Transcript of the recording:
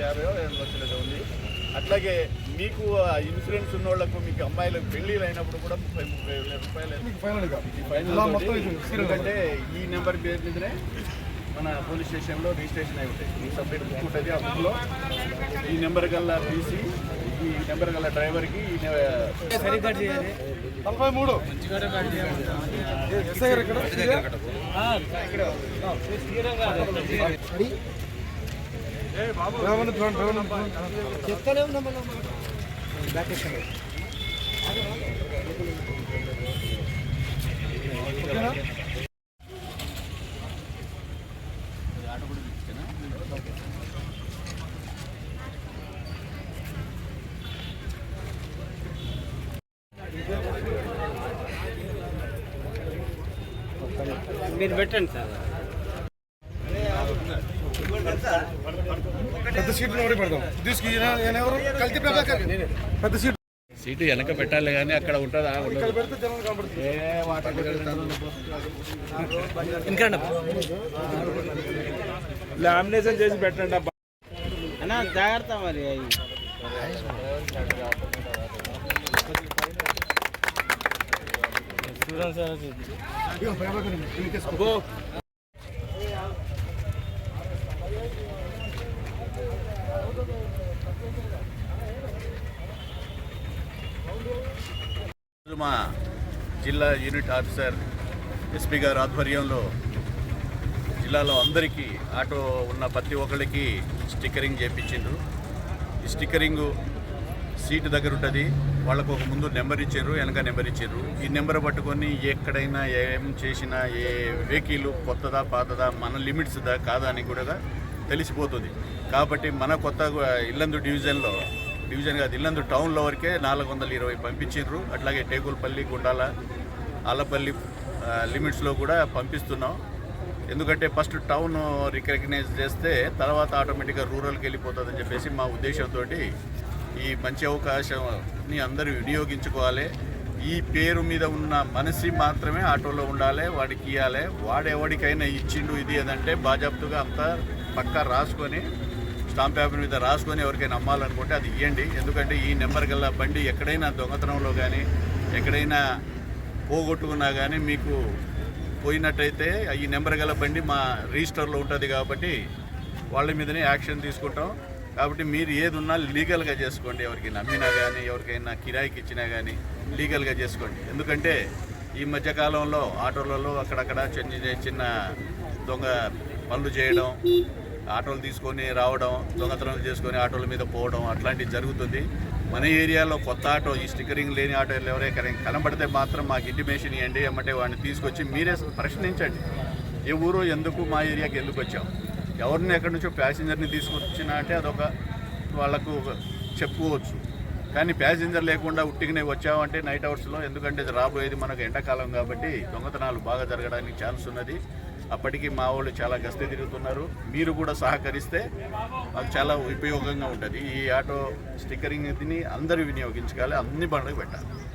యాభై రెండు లక్షలు ఉంది. అట్లాగే మీకు ఆ ఇన్సూరెన్స్ ఉన్న వాళ్ళకు మీకు అమ్మాయిలకు పెళ్ళిళ్ళు అయినప్పుడు కూడా ముప్పై ముప్పై వేల రూపాయలు ఎందుకంటే ఈ నెంబర్ పేరు మీదనే మన పోలీస్ స్టేషన్లో రిజిస్ట్రేషన్ అయి ఉంటాయి. ఈ సపరేట్ బుక్ ఉంటుంది ఆ బుక్లో. ఈ నెంబర్ గల్లా తీసి ఈ నెంబర్ గల డ్రైవర్కి ఈ నె- నలభై మూడు. ఇక్కడ. మీరు పెట్టండి సార్. పెద్ద సీట్లు ఒకటి పెడదాం తీసుకు ఈయన ఈయన ఎవరు? కల్తీ పెద్ద సీట్. సీటు వెనక పెట్టాలి కానీ అక్కడ ఉంటుందా? ఇంకండి లామినేషన్ చేసి పెట్టండి అబ్బా. అన్న జాగ్రత్త మరి. అవి చూడండి సార్ మా జిల్లా యూనిట్ ఆఫీసర్ ఎస్పీ గారు ఆధ్వర్యంలో జిల్లాలో అందరికీ ఆటో ఉన్న ప్రతి ఒక్కరికి స్టిక్కరింగ్ చేయించిండ్రు ఈ స్టిక్కరింగు సీటు దగ్గర ఉంటుంది. వాళ్ళకు ఒక ముందు నెంబర్ ఇచ్చారు వెనక నెంబర్ ఇచ్చారు. ఈ నెంబర్ పట్టుకొని ఎక్కడైనా ఏం చేసినా ఏ వెహికల్ కొత్తదా పాతదా మన లిమిట్స్ దా కాదా అని కూడా తెలిసిపోతుంది. కాబట్టి మన కొత్త ఇల్లందు డివిజన్లో డివిజన్ కాదు ఇల్లందు టౌన్లో వరకే నాలుగు వందల ఇరవై పంపించారు అట్లాగే టేకులపల్లి గుండాల ఆలపల్లి లిమిట్స్లో కూడా పంపిస్తున్నాం. ఎందుకంటే ఫస్ట్ టౌన్ రికగ్నైజ్ చేస్తే తర్వాత ఆటోమేటిక్గా రూరల్కి వెళ్ళిపోతుందని చెప్పేసి మా ఉద్దేశంతో ఈ మంచి అవకాశంని అందరూ వినియోగించుకోవాలి. ఈ పేరు మీద ఉన్న మనిషి మాత్రమే ఆటోలో ఉండాలి వాడికి ఇవ్వాలి వాడెవడికైనా ఇచ్చిండు ఇది అదంటే బాజాప్తుగా అంతా పక్కా రాసుకొని స్టాంప్ పేపర్ మీద రాసుకొని ఎవరికైనా అమ్మాలనుకుంటే అది ఇవ్వండి ఎందుకంటే ఈ నెంబర్ గల బండి ఎక్కడైనా దొంగతనంలో కానీ ఎక్కడైనా పోగొట్టుకున్నా కానీ మీకు పోయినట్టయితే ఈ నెంబర్ గల బండి మా రిజిస్టర్లో ఉంటుంది కాబట్టి వాళ్ళ మీదనే యాక్షన్ తీసుకుంటాం. కాబట్టి మీరు ఏది ఉన్నా లీగల్గా చేసుకోండి. ఎవరికి నమ్మినా కానీ ఎవరికైనా కిరాయికి ఇచ్చినా కానీ లీగల్గా చేసుకోండి. ఎందుకంటే ఈ మధ్యకాలంలో ఆటోలలో అక్కడక్కడ చిన్న చిన్న దొంగ పనులు చేయడం ఆటోలు తీసుకొని రావడం దొంగతనాలు చేసుకొని ఆటోల మీద పోవడం అట్లాంటివి జరుగుతుంది. మన ఏరియాలో కొత్త ఆటో ఈ స్టిక్కరింగ్ లేని ఆటోలు ఎవరైనా కనబడితే మాత్రం మాకు ఇంటిమేషన్ ఇవ్వండి ఏమంటే వాడిని తీసుకొచ్చి మీరే ప్రశ్నించండి. ఏ ఊరు ఎందుకు మా ఏరియాకి ఎందుకు వచ్చాం ఎవరిని ఎక్కడి నుంచో ప్యాసింజర్ని తీసుకొచ్చినా అంటే అదొక వాళ్ళకు చెప్పుకోవచ్చు. కానీ ప్యాసింజర్ లేకుండా ఉట్టిగానే వచ్చామంటే నైట్ అవర్స్లో ఎందుకంటే ఇది రాబోయేది మనకు ఎండాకాలం కాబట్టి దొంగతనాలు బాగా జరగడానికి ఛాన్స్ ఉన్నది. అప్పటికి మా వాళ్ళు చాలా గస్తీ తిరుగుతున్నారు. మీరు కూడా సహకరిస్తే మాకు చాలా ఉపయోగంగా ఉంటుంది. ఈ ఆటో స్టిక్కరింగ్ తిని అందరూ వినియోగించుకోవాలి అన్ని బండ్లకు పెట్టాలి.